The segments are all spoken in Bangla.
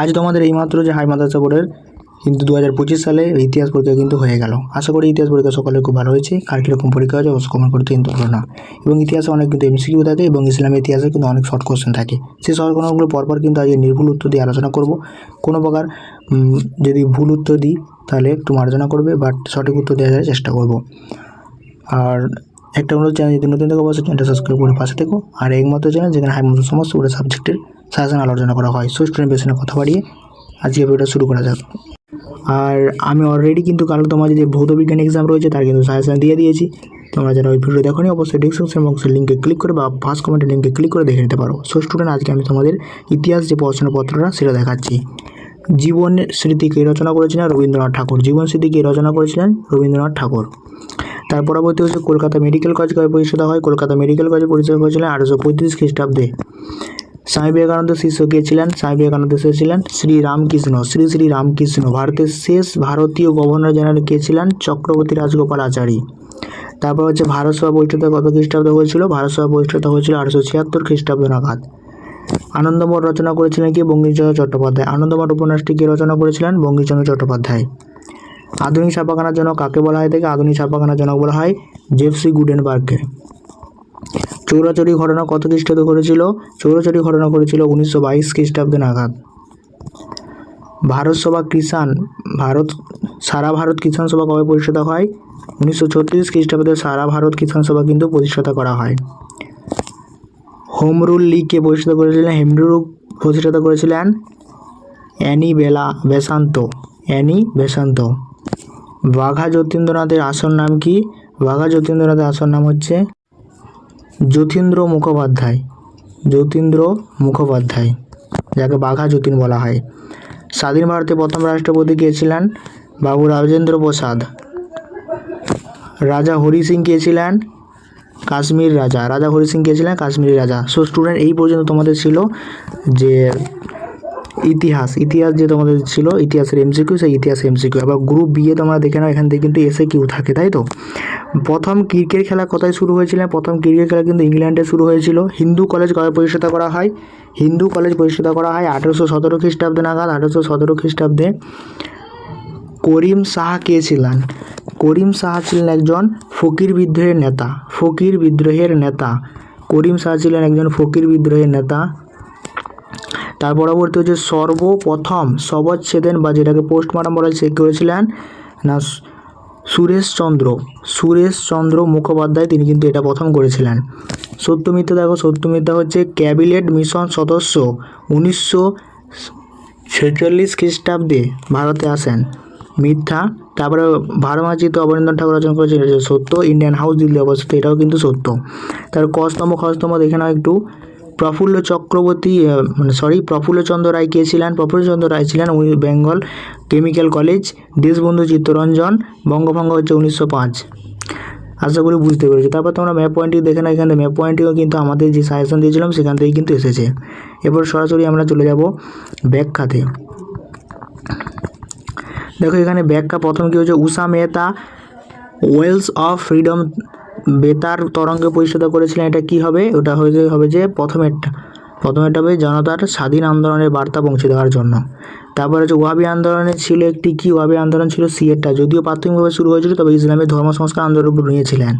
আজ তোমাদের এইমাত্র যে হাই মাদ্রাসা বোর্ডের কিন্তু দু হাজার পঁচিশ সালে ইতিহাস পরীক্ষা কিন্তু হয়ে গেল। আশা করি ইতিহাস পরীক্ষা সকলের খুব ভালো হয়েছে কার কীরকম পরীক্ষা হয়েছে অবশ্য করতে কিন্তু হলো না। এবং ইতিহাসে অনেক কিন্তু এমসিকিউ থাকে এবং ইসলামের ইতিহাসে কিন্তু অনেক শর্ট কোশ্চেন থাকে। সেই শর্ট কোশ্চেনগুলো পরপর কিন্তু আজকে নির্ভুল উত্তর দিয়ে আলোচনা করব। কোনো প্রকার যদি ভুল উত্তর দিই, তাহলে একটু মার্জনা করবে বাট সঠিক উত্তর দেওয়ার চেষ্টা করব। আর একটা অনুরোধ চ্যানেল যদি নতুন থেকে, অবশ্যই চ্যানেলটা সাবস্ক্রাইব করে পাশে থেকো। আর একমাত্র চ্যানেল যেখানে হাই সমস্ত করে সাবজেক্টের সাজেশন আলোচনা করা হয়। সো স্টুডেন্ট বেশি কথা বাড়িয়ে আজকে ভিডিওটা শুরু করা যাক। আর আমি অলরেডি কিন্তু কাল তোমাদের যে ভৌত বিজ্ঞান এক্সাম রয়েছে, তার কিন্তু সাজেশন দিয়ে দিয়েছি। তোমরা যারা ওই ভিডিও দেখো নি অবশ্যই ডিসক্রিপশন বক্সের লিঙ্কে ক্লিক করে বা ফার্স্ট কমেন্টের লিঙ্কে ক্লিক করে দেখে নিতে পারো। সো স্টুডেন্ট আজকে আমি তোমাদের ইতিহাস যে প্রশ্নপত্রটা, সেটা দেখাচ্ছি। জীবন স্মৃতিকে রচনা করেছিলেন? রবীন্দ্রনাথ ঠাকুর। জীবন স্মৃতিকে রচনা করেছিলেন? রবীন্দ্রনাথ ঠাকুর। তার পরবর্তী হচ্ছে কলকাতা মেডিকেল কলেজ প্রতিষ্ঠিত হয়? কলকাতা মেডিকেল কলেজ প্রতিষ্ঠা করেছিলেন আঠারোশো পঁয়ত্রিশ খ্রিস্টাব্দে। স্বামী বিবেকানন্দ শিষ্য কে ছিলেন? স্বামী বিবেকানন্দ শিষ্য ছিলেন শ্রী রামকৃষ্ণ। শ্রী শ্রী রামকৃষ্ণ, ভারতের শেষ ভারতীয় গভর্নর জেনারেল কে ছিলেন? চক্রবর্তী রাজগোপাল আচারী তারপর হচ্ছে ভারত সভা বৈঠকটা কত খ্রিস্টাব্দে হয়েছিল? ভারত সভা বৈঠকটা হয়েছিল আঠারোশো ছিয়াত্তর খ্রিস্টাব্দ নাগাদ। আনন্দমঠ রচনা করেছিলেন কি? বঙ্কিমচন্দ্র চট্টোপাধ্যায়। আনন্দমঠ উপন্যাসটি কে রচনা করেছিলেন? বঙ্কিমচন্দ্র চট্টোপাধ্যায়। আধুনিক ছাপাখানার জনক কাকে বলা হয় থেকে আধুনিক ছাপাখানার জনক বলা হয় জেফসি গুডেনবার্গকে। চৌরাচুরি ঘটনা কত খ্রিস্টাব্দে ঘটেছিল চৌরাচুরি ঘটনা করেছিল উনিশশো বাইশ খ্রিস্টাব্দে নাগাদ। ভারত সভা কিষাণ, ভারত, সারা ভারত কিষাণ সভা কবে প্রতিষ্ঠাতা হয়? উনিশশো ছত্রিশ খ্রিস্টাব্দে সারা ভারত কিষাণ সভা কিন্তু প্রতিষ্ঠাতা করা হয়। হোম রুল লীগকে প্রতিষ্ঠাতা করেছিলেন, হেমরুল প্রতিষ্ঠাতা করেছিলেন অ্যানি বেলা, বেসান্ত, অ্যানি বেসান্ত। বাঘা যতীন্দ্রনাথের আসল নাম কি? বাঘা যতীন্দ্রনাথের আসল নাম হচ্ছে যতীন্দ্র মুখোপাধ্যায়। যতীন্দ্র মুখোপাধ্যায়, যাকে বাঘা যতীন বলা হয়। স্বাধীন ভারতে প্রথম রাষ্ট্রপতি গিয়েছিলেন ছিলেন? বাবু রাজেন্দ্র প্রসাদ। রাজা হরি সিং কে ছিলেন? কাশ্মীর রাজা। রাজা হরি সিং কাশ্মীর কাশ্মীরি রাজা। সো স্টুডেন্ট এই পর্যন্ত তোমাদের ছিল যে ইতিহাস ইতিহাস যে তোমাদের ছিল, ইতিহাসের এমসিকিউ সেই ইতিহাস এমসিকিউ আবার গ্রুপ বি এ তোমরা দেখে নাও, এখান থেকে কিন্তু এসে কিউ থাকে, তাই তো? প্রথম ক্রিকেট খেলা কোথায় শুরু হয়েছিল? প্রথম ক্রিকেট খেলা কিন্তু ইংল্যান্ডে শুরু হয়েছিল। হিন্দু কলেজ প্রতিষ্ঠাতা করা হয়? হিন্দু কলেজ প্রতিষ্ঠাতা করা হয় আঠেরোশো সতেরো খ্রিস্টাব্দে নাগাদ, আঠেরোশো সতেরো খ্রিস্টাব্দে। করিম শাহ কে ছিলেন? করিম শাহ ছিলেন একজন ফকির বিদ্রোহের নেতা, ফকির বিদ্রোহের নেতা। করিম শাহ ছিলেন একজন ফকির বিদ্রোহের নেতা। তার পরবর্তী হচ্ছে সর্বপ্রথম শবচ্ছেদন বা যেটাকে পোস্টমর্টম বলা সে করেছিলেন? না, সুরেশচন্দ্র সুরেশচন্দ্র মুখোপাধ্যায় তিনি কিন্তু এটা প্রথম করেছিলেন। সত্য মিথ্যা দেখো, সত্য মিথ্যা হচ্ছে ক্যাবিনেট মিশন সদস্য উনিশশো ছেচল্লিশ খ্রিস্টাব্দে ভারতে আসেন। মিথ্যা, তারপরে ভারমাচিত অবনীন্দ্রনাথ ঠাকুর রচনা করেছেন সত্য। ইন্ডিয়ান হাউস দিল্লি অবস্থিত, এটাও কিন্তু সত্য। তার কস্তম খস্তম দেখে নাও একটু। প্রফুল্ল চক্রবর্তী মানে সরি প্রফুল্লচন্দ্র রায় কে ছিলেন? প্রফুল্লচন্দ্র রায় ছিলেন উনি Bengal chemical college, Deshbandhu Chittaranjan, বঙ্গভঙ্গ হচ্ছে উনিশশো পাঁচ। আশা করি বুঝতে পেরেছি। তারপর তোমরা ম্যাপ পয়েন্টটি দেখে না এখানে ম্যাপ পয়েন্টটিও কিন্তু আমাদের যে সাজেশন দিয়েছিলাম, সেখান থেকেই কিন্তু এসেছে। এরপর সরাসরি আমরা চলে যাব ব্যাখ্যাতে। দেখো এখানে ব্যাখ্যা প্রথম কী হচ্ছে Usha Mehta waves of freedom বেতার তরঙ্গে পরিষেবা করেছিলেন, এটা কি হবে? ওটা হয়ে হবে যে প্রথমেরটা প্রথমেরটা হবে জনতার স্বাধীন আন্দোলনের বার্তা পৌঁছে দেওয়ার জন্য। তারপরে হচ্ছে ওয়াবি আন্দোলনে ছিল একটি কি? ওয়াবি আন্দোলন ছিল সিএরটা যদিও প্রাথমিকভাবে শুরু হয়েছিল, তবে ইসলামের ধর্ম, সংস্কার আন্দোলন নিয়েছিলেন।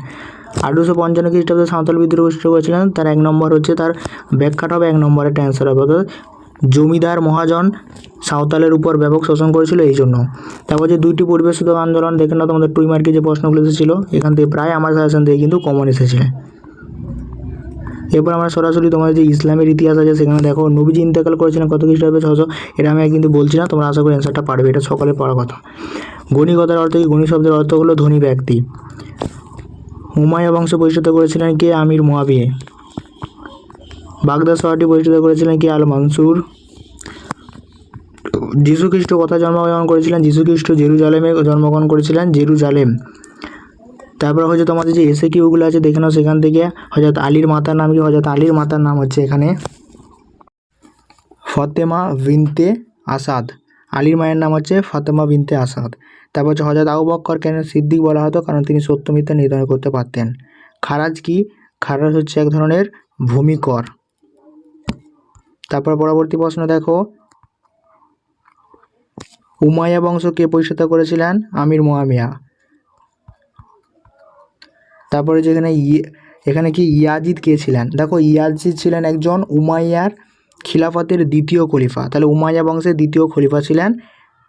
আঠারোশো পঞ্চান্ন খ্রিস্টাব্দে সাঁওতাল বিদ্রোহ প্রতিষ্ঠা করেছিলেন, তার এক নম্বর হচ্ছে তার ব্যাখ্যাটা হবে এক নম্বরের অ্যান্সার হবে। অর্থাৎ জমিদার মহাজন সাঁওতালের উপর ব্যাপক শোষণ করেছিল এই জন্য। তারপর যে দুইটি পরিবেশিত আন্দোলন, দেখে না তোমাদের টুই মার্কে যে প্রশ্নগুলো এসেছিল, এখান থেকে প্রায় আমার সাজেশন থেকে কিন্তু কমন এসেছে। এরপর আমরা সরাসরি তোমাদের যে ইসলামের ইতিহাস আছে, সেখানে দেখো, নবীজি ইন্তেকাল করেছিলেন কত খ্রিস্টাব্দে? ছশো এটা আমি কিন্তু বলছি না, তোমরা আশা করি অ্যান্সারটা পারবে, এটা সকালে পড়ার কথা। গণি কথার অর্থ কি? গণি শব্দের অর্থ হলো ধনী ব্যক্তি। হুমায়ুন বংশ প্রতিষ্ঠিত করেছিলেন কে? আমির মোয়াবিয়ে বাগদা শহরটি প্রতিষ্ঠিত করেছিলেন কে? আল মানসুর। যীশু খ্রিস্ট কোথায় জন্মগ্রহণ করেছিলেন। যীশু খ্রিস্ট জেরুজালেমে জন্মগ্রহণ করেছিলেন। জেরুজালেম। তারপর হচ্ছে তোমাদের যে এসে কিউগুলো আছে, দেখে নাও সেখান থেকে। হজরত আলীর মাতার নাম কি? হজরত আলীর মাতার নাম হচ্ছে এখানে। ফতেমা বিনতে আসাদ। আলীর মায়ের নাম হচ্ছে ফতেমা বিনতে আসাদ। তারপর হচ্ছে হজরত আবু বক্কর কেন সিদ্দিক বলা হতো? কারণ তিনি সত্য মিথ্যা নির্ধারণ করতে পারতেন। খারাজ কি? খারাজ হচ্ছে এক ধরনের ভূমিকর। তারপর পরবর্তী প্রশ্ন দেখো। উমাইয়া বংশ কে প্রতিষ্ঠাতা করেছিলেন আমির মোয়ামিয়া তারপরে যেখানে ই- এখানে কি ইয়াজিদ কে ছিলেন? দেখো, ইয়াজিদ ছিলেন একজন উমাইয়ার খিলাফতের দ্বিতীয় খলিফা। তাহলে উমাইয়া বংশের দ্বিতীয় খলিফা ছিলেন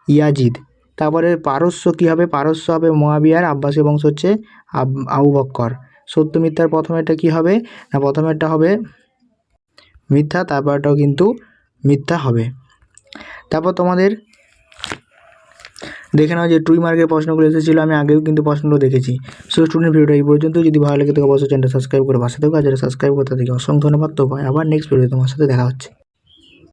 ইয়াজিদ। তারপরে পারস্য কী হবে? পারস্য হবে মোয়াবিয়ার আব্বাসী বংশ হচ্ছে আব- বক্কর। সত্য মিথ্যার প্রথমেরটা কী হবে? না, প্রথমেরটা হবে মিথ্যা, তারপরটাও কিন্তু মিথ্যা হবে। তারপর তোমাদের দেখে নাও যে টুই মার্কের প্রশ্নগুলো এসেছিল, আমি আগেও কিন্তু প্রশ্নগুলো দেখেছি। সো স্টুডেন্ট ভিডিওটা এই পর্যন্ত। যদি ভালো লাগে তো অবশ্যই চ্যানেলটা সাবস্ক্রাইব করে বাসা থেকে। আর সাবস্ক্রাইব করতে থাকি, অসংখ্য ধন্যবাদ। তো ভাই, আবার নেক্সট ভিডিও তোমার সাথে দেখা হচ্ছে।